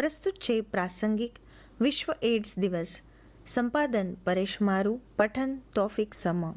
પ્રસ્તુત છે પ્રાસંગિક વિશ્વ એડ્સ દિવસ. સંપાદન પરેશ મારુ, પઠન તોફિક સમા.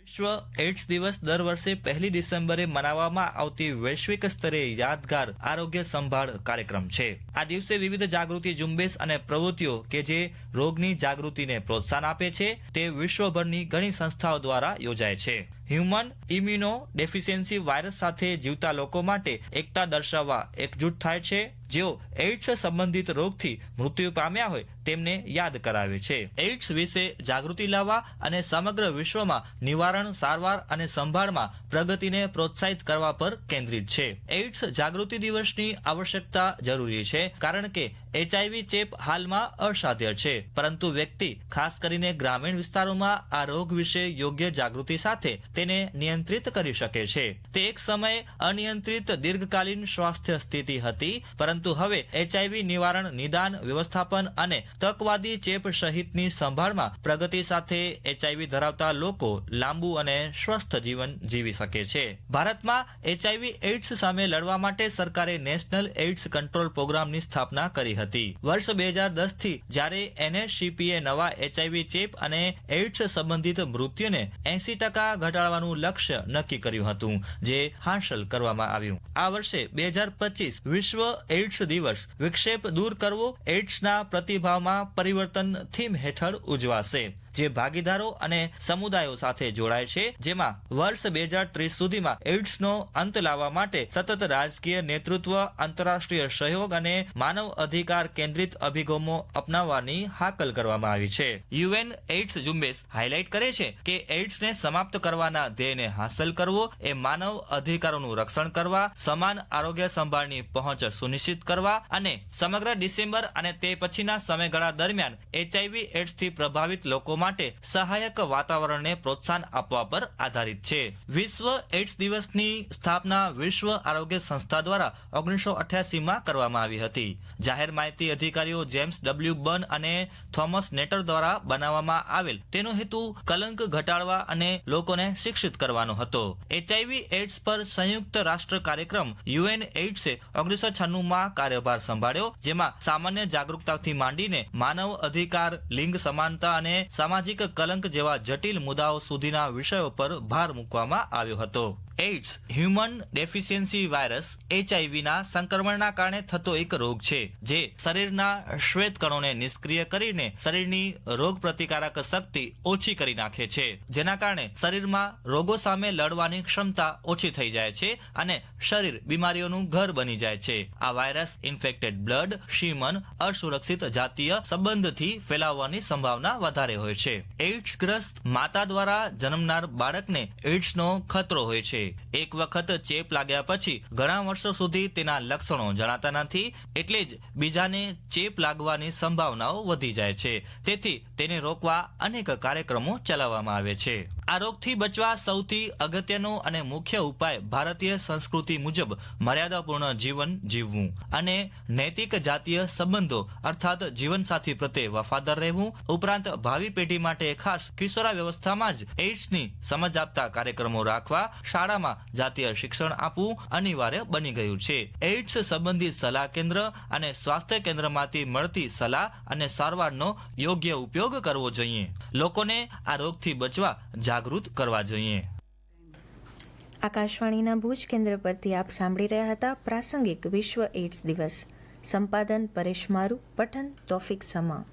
વિશ્વ એડ્સ દિવસ દર વર્ષે પહેલી ડિસેમ્બરે મનાવવામાં આવતી વૈશ્વિક સ્તરે યાદગાર આરોગ્ય સંભાળ કાર્યક્રમ છે. આ દિવસે વિવિધ જાગૃતિ ઝુંબેશ અને પ્રવૃત્તિઓ કે જે રોગની જાગૃતિને પ્રોત્સાહન આપે છે, તે વિશ્વભરની ઘણી સંસ્થાઓ દ્વારા યોજાય છે. હ્યુમન ઇમ્યુનો ડેફિશિયન્સી વાયરસ સાથે જીવતા લોકો માટે એકતા દર્શાવવા એકજૂટ થાય છે જેઓ એઇડ્સ સંબંધિત રોગથી મૃત્યુ પામ્યા હોય તેમને યાદ કરાવે છે. એઇડ્સ વિશે જાગૃતિ લાવવા અને સમગ્ર વિશ્વમાં નિવારણ, સારવાર અને સંભાળમાં પ્રગતિને પ્રોત્સાહિત કરવા પર કેન્દ્રિત છે. એઇડ્સ જાગૃતિ દિવસની આવશ્યકતા જરૂરી છે, કારણ કે એચઆઈવી ચેપ હાલમાં અસાધ્ય છે. પરંતુ વ્યક્તિ, ખાસ કરીને ગ્રામીણ વિસ્તારોમાં આ રોગ વિશે યોગ્ય જાગૃતિ સાથે તેને નિયંત્રિત કરી શકે છે. તે એક સમયે અનિયંત્રિત, દીર્ઘકાલીન સ્વાસ્થ્ય સ્થિતિ હતી, પરંતુ હવે એચઆઈવી નિવારણ, નિદાન, વ્યવસ્થાપન અને તકવાદી ચેપ સહિતની સંભાળમાં પ્રગતિ સાથે એચઆઈવી ધરાવતા લોકો લાંબુ અને સ્વસ્થ જીવન જીવી શકે છે. ભારતમાં એચઆઈવી એઇડ્સ સામે લડવા માટે સરકારે નેશનલ એઇડ્સ કંટ્રોલ પ્રોગ્રામની સ્થાપના કરી હતી. વર્ષ બે હજાર દસથી જ્યારે એનએસસીપીએ નવા એચઆઈવી ચેપ અને એઇડ્સ સંબંધિત મૃત્યુને એસી ટકા ઘટાડવાનું લક્ષ્ય નક્કી કર્યું હતું, જે હાંસલ કરવામાં આવ્યું. આ વર્ષે બે હજાર પચીસ વિશ્વ એઇડ્સ દિવસ. વિક્ષેપ દૂર કરવો એઇડ્સના પ્રતિભાવમાં પરિવર્તન થીમ હેઠળ ઉજવાશે. જે ભાગીદારો અને સમુદાયો સાથે જોડાય છે, જેમાં વર્ષ બે હજાર ત્રીસ સુધીમાં એઇડ્સનો અંત લાવવા માટે સતત રાજકીય નેતૃત્વ, આંતરરાષ્ટ્રીય સહયોગ અને માનવ અધિકાર કેન્દ્રિત અભિગમો અપનાવવાની હાકલ કરવામાં આવી છે. યુએન એઇડ્સ ઝુંબેશ હાઇલાઇટ કરે છે કે એઇડ્સને સમાપ્ત કરવાના ધ્યેયને હાંસલ કરવો એ માનવ અધિકારોનું રક્ષણ કરવા, સમાન આરોગ્ય સંભાળની પહોંચ સુનિશ્ચિત કરવા અને સમગ્ર ડિસેમ્બર અને તે પછીના સમયગાળા દરમિયાન એચઆઈવી એઇડ્સથી પ્રભાવિત લોકો માટે સહાયક વાતાવરણને પ્રોત્સાહન આપવા પર આધારિત છે. વિશ્વ એઇડ્સ દિવસની સ્થાપના વિશ્વ આરોગ્ય સંસ્થા દ્વારા ઓગણીસો અઠ્યાસીમાં કરવામાં આવી હતી. જાહેર માહિતી અધિકારીઓ જેમ્સ ડબલ્યુ બર્ન અને થોમસ નેટર દ્વારા બનાવવામાં આવેલ તેનો હેતુ કલંક ઘટાડવા અને લોકોને શિક્ષિત કરવાનો હતો. એચઆઈવી એઇડ્સ પર સંયુક્ત રાષ્ટ્ર કાર્યક્રમ યુએન એઇડ્સે ઓગણીસો છન્નુંમાં કાર્યભાર સંભાળ્યો, જેમાં સામાન્ય જાગૃતતાથી માંડીને માનવ અધિકાર, લિંગ સમાનતા અને સામાજિક કલંક જેવા જટિલ મુદ્દાઓ સુધીના વિષયો પર ભાર મૂકવામાં આવ્યો હતો. એઇડ્સ, હ્યુમન ડેફિશિયન્સી વાયરસ એચઆઈવીના સંક્રમણના કારણે થતો એક રોગ છે, જે શરીરના શ્વેત કણોને નિષ્ક્રિય કરીને શરીરની રોગ પ્રતિકારક શક્તિ ઓછી કરી નાખે છે. જેના કારણે શરીરમાં રોગો સામે લડવાની ક્ષમતા ઓછી થઈ જાય છે અને શરીર બીમારીઓનું ઘર બની જાય છે. આ વાયરસ ઇન્ફેક્ટેડ બ્લડ, શીમન, અસુરક્ષિત જાતીય સંબંધથી ફેલાવવાની સંભાવના વધારે હોય છે. એઇડ્સ ગ્રસ્ત માતા દ્વારા જન્મનાર બાળકને એઇડ્સનો ખતરો હોય છે. એક વખત ચેપ લાગ્યા પછી ઘણા વર્ષો સુધી તેના લક્ષણો જણાતા નથી, એટલે જ બીજાને ચેપ લાગવાની સંભાવનાઓ વધી જાય છે. તેથી તેને રોકવા અનેક કાર્યક્રમો ચલાવવામાં આવે છે. આ રોગથી બચવા સૌથી અગત્યનો અને મુખ્ય ઉપાય ભારતીય સંસ્કૃતિ મુજબ મર્યાદાપૂર્ણ જીવન જીવવું અને નૈતિક જાતીય સંબંધો અર્થાત જીવનસાથી પ્રત્યે વફાદાર રહેવું. ઉપરાંત ભાવિ પેઢી માટે ખાસ કિશોરા વ્યવસ્થામાં જ એઇડ્સની સમજ આપતા કાર્યક્રમો રાખવા, શાળામાં જાતીય શિક્ષણ આપવું અનિવાર્ય બની ગયું છે. એઇડ્સ સંબંધિત સલાહ કેન્દ્ર અને સ્વાસ્થ્ય કેન્દ્રમાંથી મળતી સલાહ અને સારવારનો યોગ્ય ઉપયોગ કરવો જોઈએ. લોકોને આ રોગથી બચવા જાગૃત કરવા જોઈએ. આકાશવાણીના ભુજ કેન્દ્ર પરથી આપ સાંભળી રહ્યા હતા પ્રાસંગિક વિશ્વ એડ્સ દિવસ. સંપાદન પરેશ મારુ, પઠન તોફિક સમા.